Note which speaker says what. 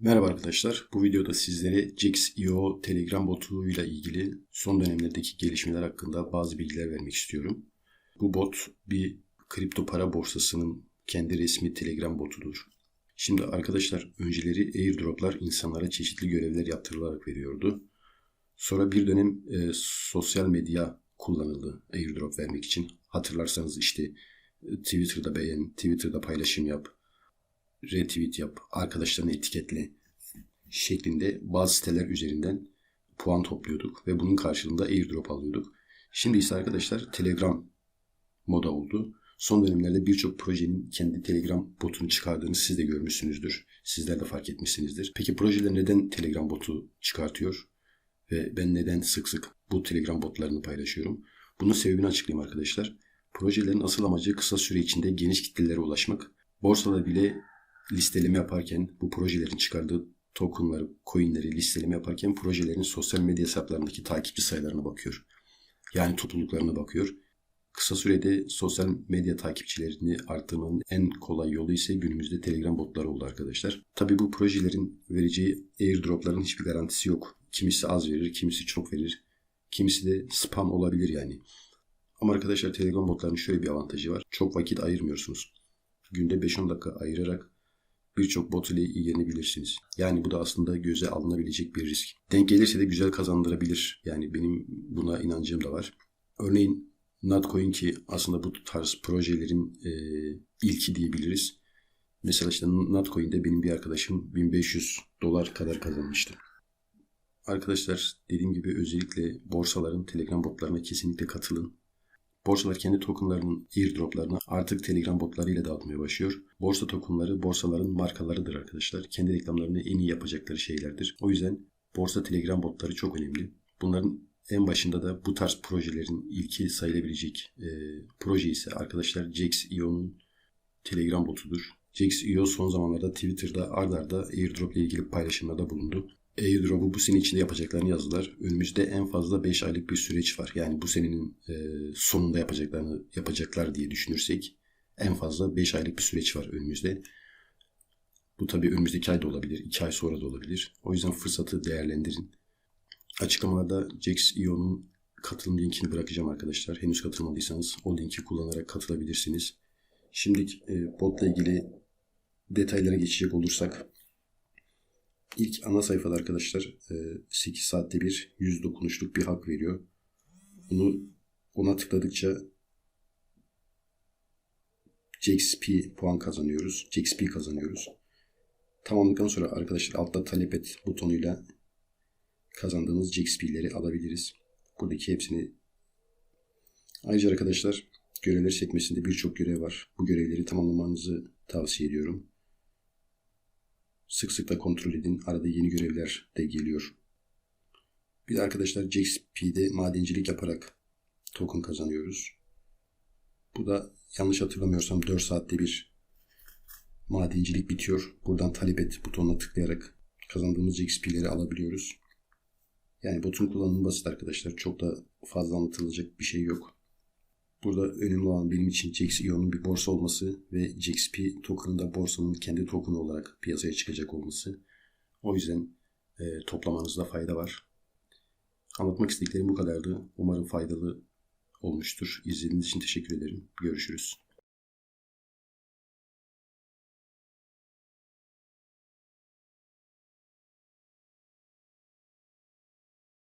Speaker 1: Merhaba arkadaşlar. Bu videoda sizlere Jax.io Telegram botuyla ilgili son dönemlerdeki gelişmeler hakkında bazı bilgiler vermek istiyorum. Bu bot bir kripto para borsasının kendi resmi Telegram botudur. Şimdi arkadaşlar önceleri airdroplar insanlara çeşitli görevler yaptırılarak veriyordu. Sonra bir dönem e, sosyal medya kullanıldı airdrop vermek için. Hatırlarsanız işte e, Twitter'da beğen, Twitter'da paylaşım yap, retweet yap, arkadaşlarını etiketle şeklinde bazı siteler üzerinden puan topluyorduk ve bunun karşılığında airdrop alıyorduk. Şimdi ise arkadaşlar Telegram moda oldu. Son dönemlerde birçok projenin kendi Telegram botunu çıkardığını siz de görmüşsünüzdür. Sizler de fark etmişsinizdir. Peki projeler neden Telegram botu çıkartıyor? Ve ben neden sık sık bu Telegram botlarını paylaşıyorum? Bunun sebebini açıklayayım arkadaşlar. Projelerin asıl amacı kısa süre içinde geniş kitlelere ulaşmak. Borsada bile listeleme yaparken bu projelerin çıkardığı tokenları, coinleri listeleme yaparken projelerin sosyal medya hesaplarındaki takipçi sayılarına bakıyor. Yani topluluklarına bakıyor. Kısa sürede sosyal medya takipçilerini arttırmanın en kolay yolu ise günümüzde Telegram botları oldu arkadaşlar. Tabi bu projelerin vereceği airdropların hiçbir garantisi yok. Kimisi az verir, kimisi çok verir. Kimisi de spam olabilir yani. Ama arkadaşlar Telegram botlarının şöyle bir avantajı var. Çok vakit ayırmıyorsunuz. Günde 5-10 dakika ayırarak birçok bot ile ilgilenebilirsiniz. Yani bu da aslında göze alınabilecek bir risk. Denk gelirse de güzel kazandırabilir. Yani benim buna inancım da var. Örneğin Notcoin ki aslında bu tarz projelerin e, ilki diyebiliriz. Mesela işte Notcoin'de benim bir arkadaşım 1500 dolar kadar kazanmıştı. Arkadaşlar dediğim gibi özellikle borsaların Telegram botlarına kesinlikle katılın. Borsalar kendi tokenlarının airdroplarını artık Telegram botlarıyla dağıtmaya başlıyor. Borsa tokenları borsaların markalarıdır arkadaşlar. Kendi reklamlarını en iyi yapacakları şeylerdir. O yüzden borsa Telegram botları çok önemli. Bunların en başında da bu tarz projelerin ilki sayılabilecek e, proje ise arkadaşlar Jax.io'nun Telegram botudur. Jax.io son zamanlarda Twitter'da ard arda airdrop ile ilgili paylaşımlarda bulundu airdrop'u bu sene içinde yapacaklarını yazdılar. Önümüzde en fazla 5 aylık bir süreç var. Yani bu senenin e, sonunda yapacaklarını yapacaklar diye düşünürsek en fazla 5 aylık bir süreç var önümüzde. Bu tabii önümüzdeki ay da olabilir, 2 ay sonra da olabilir. O yüzden fırsatı değerlendirin. Açıklamalarda Jax.io'nun katılım linkini bırakacağım arkadaşlar. Henüz katılmadıysanız o linki kullanarak katılabilirsiniz. Şimdi e, botla ilgili detaylara geçecek olursak İlk ana sayfada arkadaşlar 8 e, saatte bir 100 dokunuşluk bir hak veriyor. Bunu ona tıkladıkça JXP puan kazanıyoruz. JXP kazanıyoruz. Tamamladıktan sonra arkadaşlar altta talep et butonuyla kazandığımız JXP'leri alabiliriz. Buradaki hepsini ayrıca arkadaşlar görevler sekmesinde birçok görev var. Bu görevleri tamamlamanızı tavsiye ediyorum. Sık sık da kontrol edin. Arada yeni görevler de geliyor. Bir de arkadaşlar JXP'de madencilik yaparak token kazanıyoruz. Bu da yanlış hatırlamıyorsam 4 saatte bir madencilik bitiyor. Buradan talep et butonuna tıklayarak kazandığımız XP'leri alabiliyoruz. Yani botun kullanımı basit arkadaşlar. Çok da fazla anlatılacak bir şey yok. Burada önemli olan benim için JXIO'nun bir borsa olması ve JXP token'ın da borsanın kendi token'ı olarak piyasaya çıkacak olması. O yüzden e, toplamanızda fayda var. Anlatmak istediklerim bu kadardı. Umarım faydalı olmuştur. İzlediğiniz için teşekkür ederim. Görüşürüz.